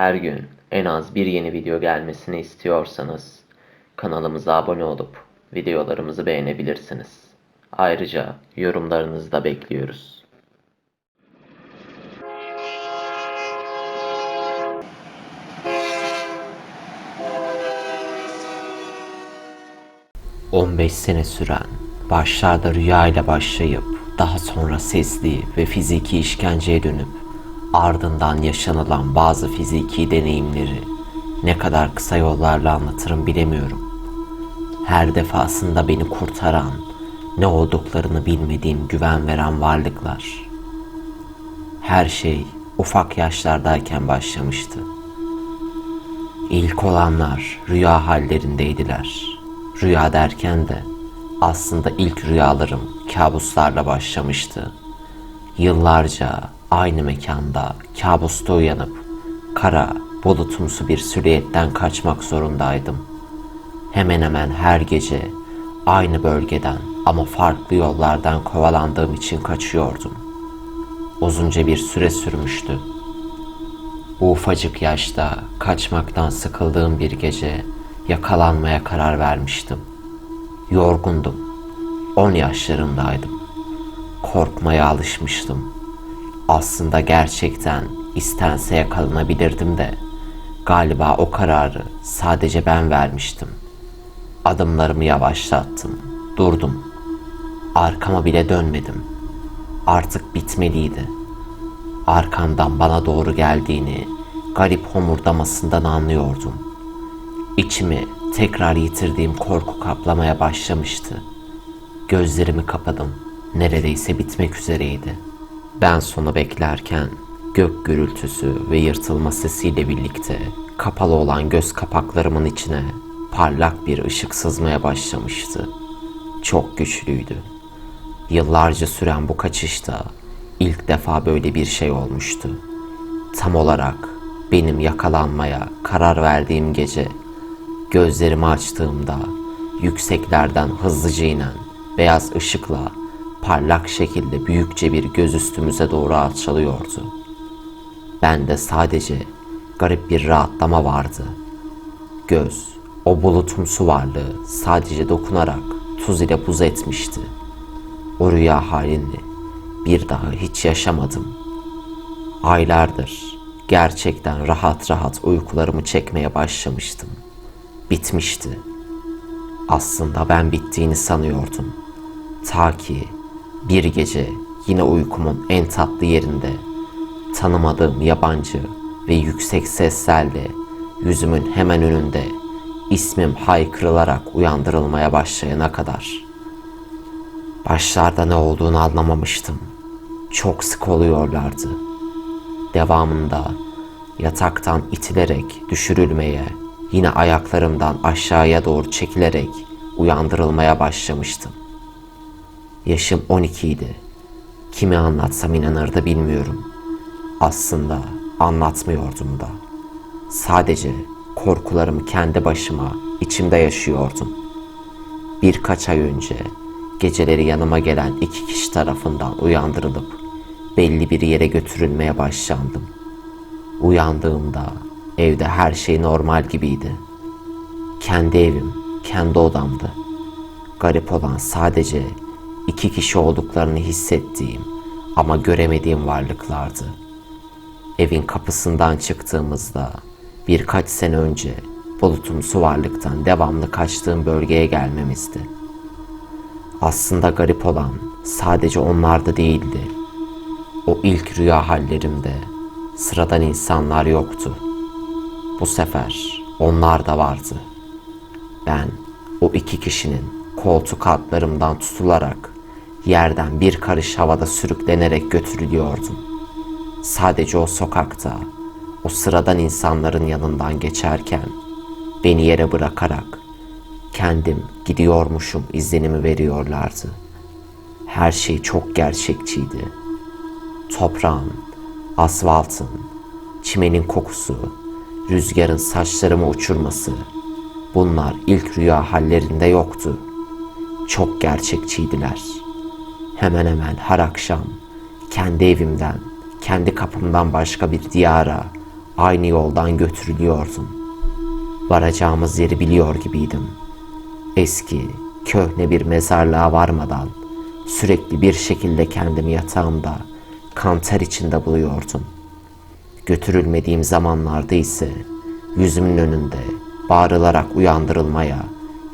Her gün en az bir yeni video gelmesini istiyorsanız kanalımıza abone olup videolarımızı beğenebilirsiniz. Ayrıca yorumlarınızı da bekliyoruz. ...15 sene süren, başlarda rüya ile başlayıp... ...daha sonra sesli ve fiziki işkenceye dönüp... ...ardından yaşanılan bazı fiziki deneyimleri... ...ne kadar kısa yollarla anlatırım bilemiyorum. Her defasında beni kurtaran... ...ne olduklarını bilmediğim güven veren varlıklar. Her şey ufak yaşlardayken başlamıştı. İlk olanlar rüya hallerindeydiler. Rüya derken de aslında ilk rüyalarım kabuslarla başlamıştı. Yıllarca aynı mekanda kabusta uyanıp kara bulutumsu bir silüetten kaçmak zorundaydım. Hemen hemen her gece aynı bölgeden ama farklı yollardan kovalandığım için kaçıyordum. Uzunca bir süre sürmüştü. Bu ufacık yaşta kaçmaktan sıkıldığım bir gece yakalanmaya karar vermiştim. Yorgundum. 10 yaşlarındaydım. Korkmaya alışmıştım. Aslında gerçekten istense yakalanabilirdim de galiba o kararı sadece ben vermiştim. Adımlarımı yavaşlattım. Durdum. Arkama bile dönmedim. Artık bitmeliydi arkamdan bana doğru geldiğini garip homurdamasından anlıyordum. İçimi tekrar yitirdiğim korku kaplamaya başlamıştı. Gözlerimi kapadım. Neredeyse bitmek üzereydi. Ben sonu beklerken gök gürültüsü ve yırtılma sesiyle birlikte kapalı olan göz kapaklarımın içine parlak bir ışık sızmaya başlamıştı. Çok güçlüydü. Yıllarca süren bu kaçışta İlk defa böyle bir şey olmuştu. Tam olarak benim yakalanmaya karar verdiğim gece gözlerimi açtığımda yükseklerden hızlıca inen beyaz ışıkla parlak şekilde büyükçe bir göz üstümüze doğru alçalıyordu. Ben de sadece garip bir rahatlama vardı. Göz, o bulutumsu varlığı sadece dokunarak tuz ile buz etmişti. O rüya halini bir daha hiç yaşamadım. Aylardır gerçekten rahat rahat uykularımı çekmeye başlamıştım. Bitmişti. Aslında ben bittiğini sanıyordum. Ta ki bir gece yine uykumun en tatlı yerinde tanımadığım yabancı ve yüksek seslerle yüzümün hemen önünde ismim haykırılarak uyandırılmaya başlayana kadar. Başlarda ne olduğunu anlamamıştım çok sık oluyorlardı. Devamında yataktan itilerek düşürülmeye, yine ayaklarımdan aşağıya doğru çekilerek uyandırılmaya başlamıştım. Yaşım 12 idi. Kimi anlatsam inanırdı bilmiyorum. Aslında anlatmıyordum da. Sadece korkularımı kendi başıma içimde yaşıyordum. Birkaç ay önce geceleri yanıma gelen iki kişi tarafından uyandırılıp belli bir yere götürülmeye başlandım. Uyandığımda evde her şey normal gibiydi. Kendi evim, kendi odamdı. Garip olan sadece iki kişi olduklarını hissettiğim ama göremediğim varlıklardı. Evin kapısından çıktığımızda birkaç sene önce bulutumsu varlıktan devamlı kaçtığım bölgeye gelmemizdi. Aslında garip olan sadece onlarda değildi o ilk rüya hallerimde sıradan insanlar yoktu. Bu sefer onlar da vardı. Ben o iki kişinin koltuk altlarımdan tutularak yerden bir karış havada sürüklenerek götürülüyordum. Sadece o sokakta o sıradan insanların yanından geçerken beni yere bırakarak kendim gidiyormuşum izlenimi veriyorlardı. Her şey çok gerçekçiydi toprağın, asfaltın, çimenin kokusu, rüzgarın saçlarımı uçurması, bunlar ilk rüya hallerinde yoktu. Çok gerçekçiydiler. Hemen hemen her akşam kendi evimden, kendi kapımdan başka bir diyara aynı yoldan götürülüyordum. Varacağımız yeri biliyor gibiydim. Eski, köhne bir mezarlığa varmadan sürekli bir şekilde kendimi yatağımda kanter içinde buluyordum. Götürülmediğim zamanlarda ise yüzümün önünde bağırılarak uyandırılmaya,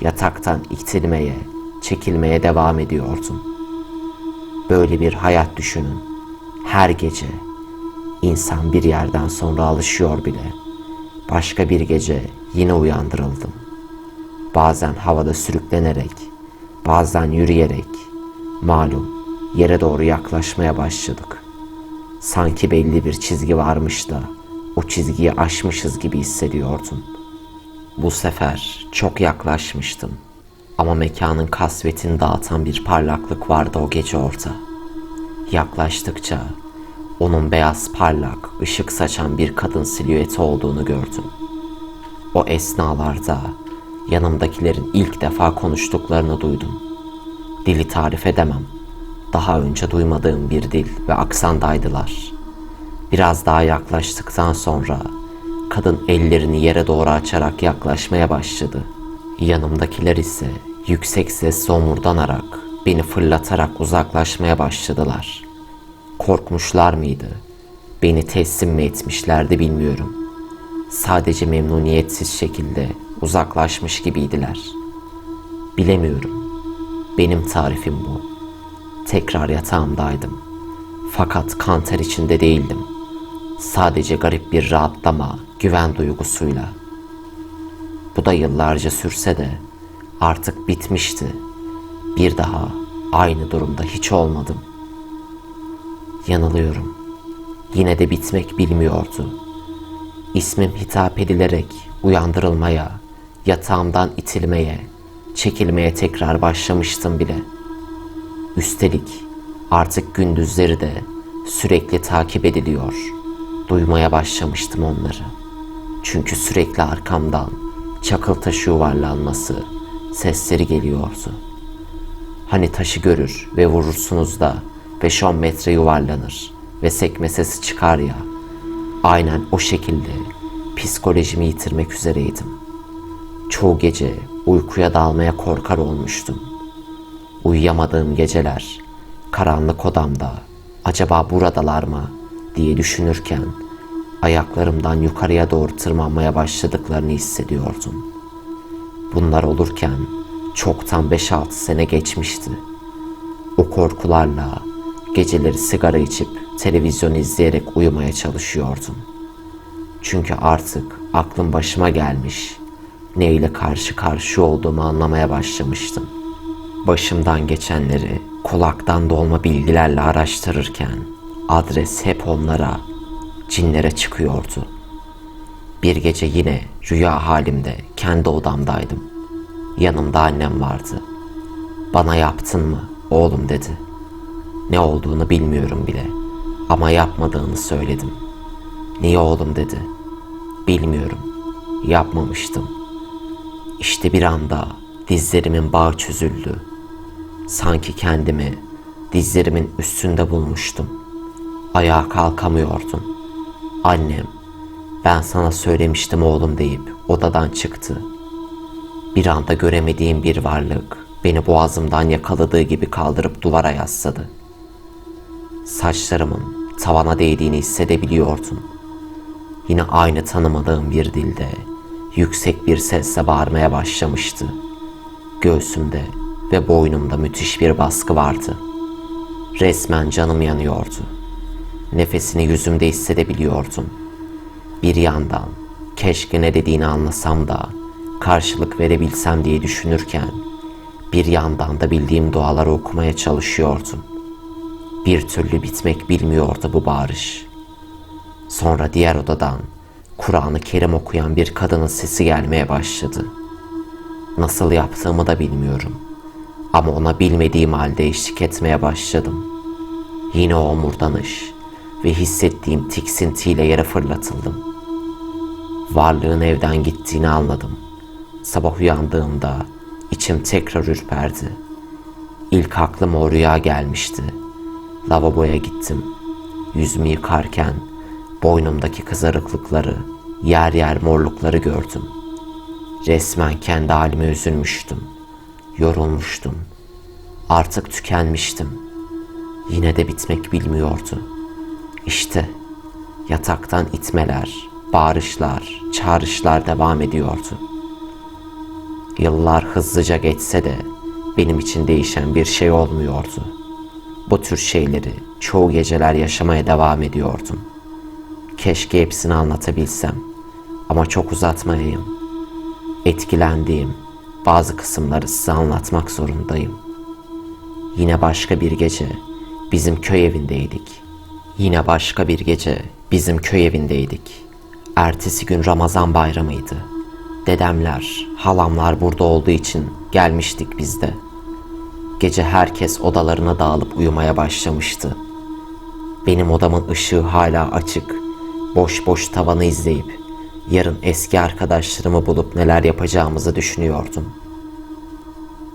yataktan itilmeye, çekilmeye devam ediyordum. Böyle bir hayat düşünün. Her gece insan bir yerden sonra alışıyor bile. Başka bir gece yine uyandırıldım. Bazen havada sürüklenerek, bazen yürüyerek, malum yere doğru yaklaşmaya başladık. Sanki belli bir çizgi varmış da o çizgiyi aşmışız gibi hissediyordum. Bu sefer çok yaklaşmıştım. Ama mekanın kasvetini dağıtan bir parlaklık vardı o gece orada. Yaklaştıkça onun beyaz parlak, ışık saçan bir kadın silüeti olduğunu gördüm. O esnalarda yanımdakilerin ilk defa konuştuklarını duydum. Dili tarif edemem. Daha önce duymadığım bir dil ve aksandaydılar. Biraz daha yaklaştıktan sonra kadın ellerini yere doğru açarak yaklaşmaya başladı. Yanımdakiler ise yüksek sesle omurdanarak, beni fırlatarak uzaklaşmaya başladılar. Korkmuşlar mıydı? Beni teslim mi etmişlerdi bilmiyorum. Sadece memnuniyetsiz şekilde uzaklaşmış gibiydiler. Bilemiyorum. Benim tarifim bu. Tekrar yatağımdaydım. Fakat kanter içinde değildim. Sadece garip bir rahatlama, güven duygusuyla. Bu da yıllarca sürse de artık bitmişti. Bir daha aynı durumda hiç olmadım. Yanılıyorum. Yine de bitmek bilmiyordu. İsmim hitap edilerek uyandırılmaya, yatağımdan itilmeye, çekilmeye tekrar başlamıştım bile. Üstelik artık gündüzleri de sürekli takip ediliyor. Duymaya başlamıştım onları. Çünkü sürekli arkamdan çakıl taşı yuvarlanması, sesleri geliyordu. Hani taşı görür ve vurursunuz da 5-10 metre yuvarlanır ve sekme sesi çıkar ya. Aynen o şekilde psikolojimi yitirmek üzereydim. Çoğu gece uykuya dalmaya korkar olmuştum. Uyuyamadığım geceler karanlık odamda acaba buradalar mı diye düşünürken ayaklarımdan yukarıya doğru tırmanmaya başladıklarını hissediyordum. Bunlar olurken çoktan 5-6 sene geçmişti. O korkularla geceleri sigara içip televizyon izleyerek uyumaya çalışıyordum. Çünkü artık aklım başıma gelmiş, ne ile karşı karşı olduğumu anlamaya başlamıştım. Başımdan geçenleri kulaktan dolma bilgilerle araştırırken adres hep onlara, cinlere çıkıyordu. Bir gece yine rüya halimde kendi odamdaydım. Yanımda annem vardı. Bana yaptın mı oğlum dedi. Ne olduğunu bilmiyorum bile ama yapmadığını söyledim. Niye oğlum dedi. Bilmiyorum. Yapmamıştım. İşte bir anda dizlerimin bağı çözüldü. Sanki kendimi dizlerimin üstünde bulmuştum. Ayağa kalkamıyordum. Annem, ben sana söylemiştim oğlum deyip odadan çıktı. Bir anda göremediğim bir varlık beni boğazımdan yakaladığı gibi kaldırıp duvara yasladı. Saçlarımın tavana değdiğini hissedebiliyordum. Yine aynı tanımadığım bir dilde yüksek bir sesle bağırmaya başlamıştı. Göğsümde ve boynumda müthiş bir baskı vardı. Resmen canım yanıyordu. Nefesini yüzümde hissedebiliyordum. Bir yandan keşke ne dediğini anlasam da karşılık verebilsem diye düşünürken bir yandan da bildiğim duaları okumaya çalışıyordum. Bir türlü bitmek bilmiyordu bu bağırış. Sonra diğer odadan Kur'an-ı Kerim okuyan bir kadının sesi gelmeye başladı. Nasıl yaptığımı da bilmiyorum. Ama ona bilmediğim halde eşlik etmeye başladım. Yine o omurdanış ve hissettiğim tiksintiyle yere fırlatıldım. Varlığın evden gittiğini anladım. Sabah uyandığımda içim tekrar ürperdi. İlk aklıma o rüya gelmişti. Lavaboya gittim. Yüzümü yıkarken Boynumdaki kızarıklıkları, yer yer morlukları gördüm. Resmen kendi halime üzülmüştüm. Yorulmuştum. Artık tükenmiştim. Yine de bitmek bilmiyordu. İşte yataktan itmeler, bağırışlar, çağrışlar devam ediyordu. Yıllar hızlıca geçse de benim için değişen bir şey olmuyordu. Bu tür şeyleri çoğu geceler yaşamaya devam ediyordum. Keşke hepsini anlatabilsem ama çok uzatmayayım. Etkilendiğim bazı kısımları size anlatmak zorundayım. Yine başka bir gece bizim köy evindeydik. Yine başka bir gece bizim köy evindeydik. Ertesi gün Ramazan bayramıydı. Dedemler, halamlar burada olduğu için gelmiştik biz de. Gece herkes odalarına dağılıp uyumaya başlamıştı. Benim odamın ışığı hala açık. Boş boş tavanı izleyip yarın eski arkadaşlarımı bulup neler yapacağımızı düşünüyordum.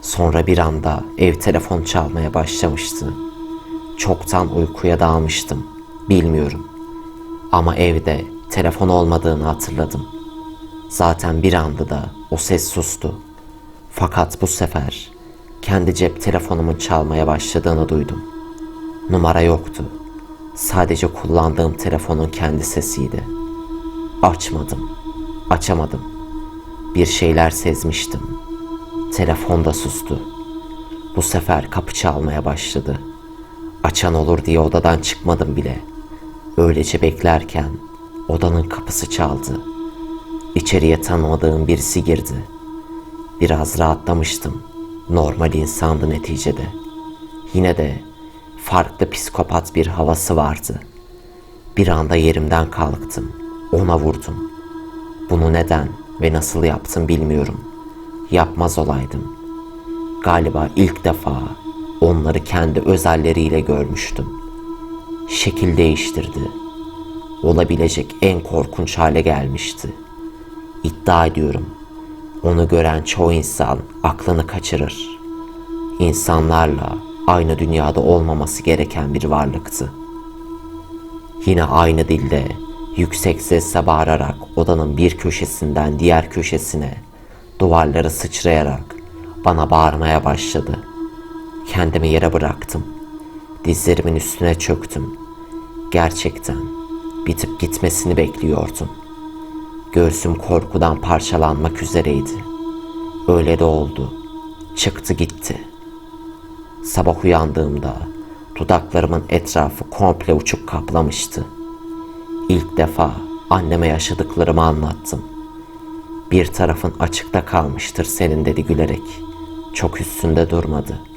Sonra bir anda ev telefon çalmaya başlamıştı. Çoktan uykuya dalmıştım. Bilmiyorum. Ama evde telefon olmadığını hatırladım. Zaten bir anda da o ses sustu. Fakat bu sefer kendi cep telefonumun çalmaya başladığını duydum. Numara yoktu. Sadece kullandığım telefonun kendi sesiydi. Açmadım. Açamadım. Bir şeyler sezmiştim. Telefon da sustu. Bu sefer kapı çalmaya başladı. Açan olur diye odadan çıkmadım bile. Öylece beklerken odanın kapısı çaldı. İçeriye tanımadığım birisi girdi. Biraz rahatlamıştım. Normal insandı neticede. Yine de farklı psikopat bir havası vardı. Bir anda yerimden kalktım. Ona vurdum. Bunu neden ve nasıl yaptım bilmiyorum. Yapmaz olaydım. Galiba ilk defa onları kendi özelleriyle görmüştüm. Şekil değiştirdi. Olabilecek en korkunç hale gelmişti. İddia ediyorum. Onu gören çoğu insan aklını kaçırır. İnsanlarla aynı dünyada olmaması gereken bir varlıktı. Yine aynı dilde yüksek sesle bağırarak odanın bir köşesinden diğer köşesine duvarları sıçrayarak bana bağırmaya başladı. Kendimi yere bıraktım. Dizlerimin üstüne çöktüm. Gerçekten bitip gitmesini bekliyordum. Göğsüm korkudan parçalanmak üzereydi. Öyle de oldu. Çıktı gitti. Sabah uyandığımda dudaklarımın etrafı komple uçuk kaplamıştı. İlk defa anneme yaşadıklarımı anlattım. Bir tarafın açıkta kalmıştır senin dedi gülerek. Çok üstünde durmadı.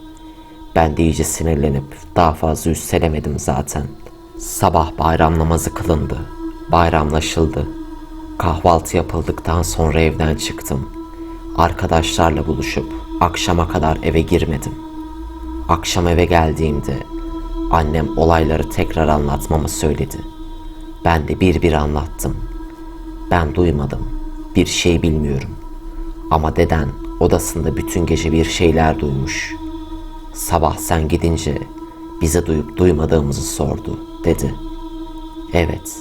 Ben de iyice sinirlenip daha fazla üstelemedim zaten. Sabah bayram namazı kılındı. Bayramlaşıldı. Kahvaltı yapıldıktan sonra evden çıktım. Arkadaşlarla buluşup akşama kadar eve girmedim. Akşam eve geldiğimde annem olayları tekrar anlatmamı söyledi. Ben de bir bir anlattım. Ben duymadım. Bir şey bilmiyorum. Ama deden odasında bütün gece bir şeyler duymuş. Sabah sen gidince bize duyup duymadığımızı sordu dedi. Evet,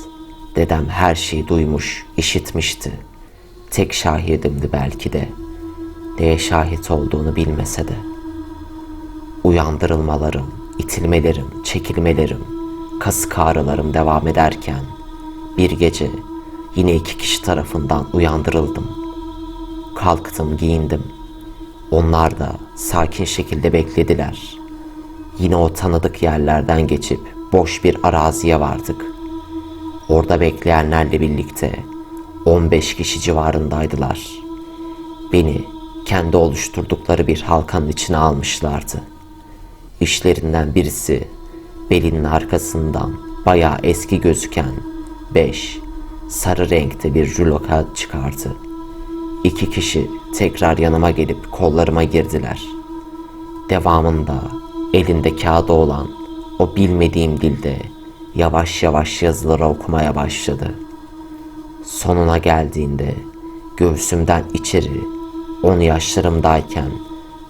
dedem her şeyi duymuş, işitmişti. Tek şahidimdi belki de. Neye şahit olduğunu bilmese de. Uyandırılmalarım, itilmelerim, çekilmelerim, kasık ağrılarım devam ederken bir gece yine iki kişi tarafından uyandırıldım. Kalktım, giyindim. Onlar da sakin şekilde beklediler. Yine o tanıdık yerlerden geçip boş bir araziye vardık. Orada bekleyenlerle birlikte 15 kişi civarındaydılar. Beni kendi oluşturdukları bir halkanın içine almışlardı. İşlerinden birisi belinin arkasından bayağı eski gözüken 5 sarı renkte bir rulo kağıt çıkardı. İki kişi tekrar yanıma gelip kollarıma girdiler. Devamında elinde kağıda olan o bilmediğim dilde yavaş yavaş yazıları okumaya başladı. Sonuna geldiğinde göğsümden içeri on yaşlarımdayken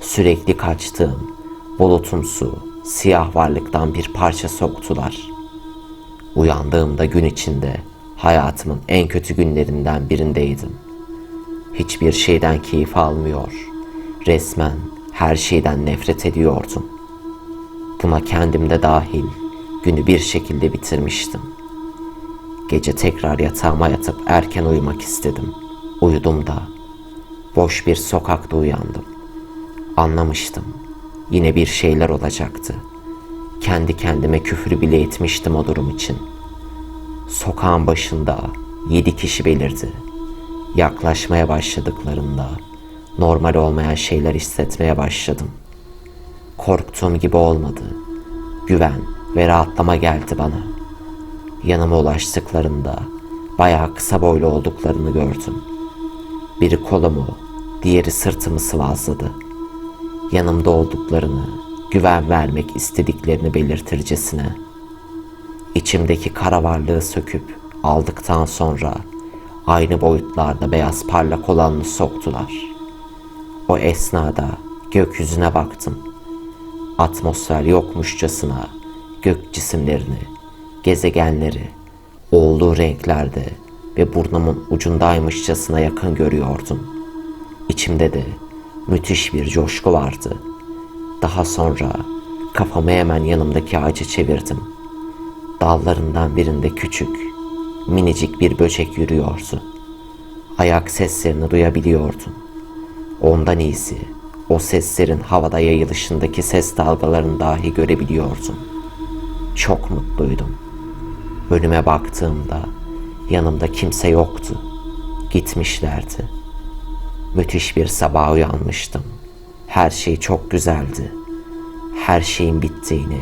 sürekli kaçtığım bulutumsu siyah varlıktan bir parça soktular. Uyandığımda gün içinde Hayatımın en kötü günlerinden birindeydim. Hiçbir şeyden keyif almıyor. Resmen her şeyden nefret ediyordum. Buna kendim de dahil günü bir şekilde bitirmiştim. Gece tekrar yatağıma yatıp erken uyumak istedim. Uyudum da boş bir sokakta uyandım. Anlamıştım. Yine bir şeyler olacaktı. Kendi kendime küfür bile etmiştim o durum için. Sokağın başında yedi kişi belirdi. Yaklaşmaya başladıklarında normal olmayan şeyler hissetmeye başladım. Korktuğum gibi olmadı. Güven ve rahatlama geldi bana. Yanıma ulaştıklarında bayağı kısa boylu olduklarını gördüm. Biri kolumu, diğeri sırtımı sıvazladı. Yanımda olduklarını, güven vermek istediklerini belirtircesine. İçimdeki kara varlığı söküp aldıktan sonra aynı boyutlarda beyaz parlak olanını soktular. O esnada gökyüzüne baktım. Atmosfer yokmuşçasına gök cisimlerini, gezegenleri olduğu renklerde ve burnumun ucundaymışçasına yakın görüyordum. İçimde de müthiş bir coşku vardı. Daha sonra kafamı hemen yanımdaki ağaca çevirdim. Dallarından birinde küçük, minicik bir böcek yürüyordu. Ayak seslerini duyabiliyordum. Ondan iyisi o seslerin havada yayılışındaki ses dalgalarını dahi görebiliyordum. Çok mutluydum. Önüme baktığımda yanımda kimse yoktu. Gitmişlerdi. Müthiş bir sabah uyanmıştım. Her şey çok güzeldi. Her şeyin bittiğini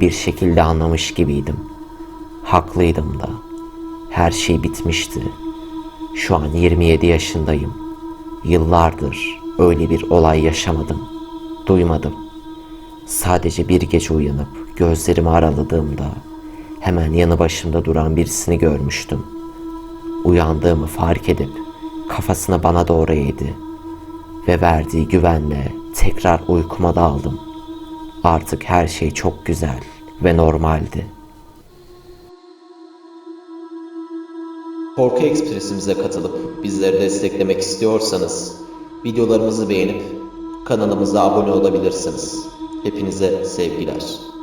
bir şekilde anlamış gibiydim. Haklıydım da. Her şey bitmişti. Şu an 27 yaşındayım. Yıllardır öyle bir olay yaşamadım. Duymadım. Sadece bir gece uyanıp gözlerimi araladığımda hemen yanı başımda duran birisini görmüştüm. Uyandığımı fark edip kafasını bana doğru eğdi ve verdiği güvenle tekrar uykuma daldım. Artık her şey çok güzel ve normaldi. Korku Ekspresimize katılıp bizleri desteklemek istiyorsanız videolarımızı beğenip kanalımıza abone olabilirsiniz. Hepinize sevgiler.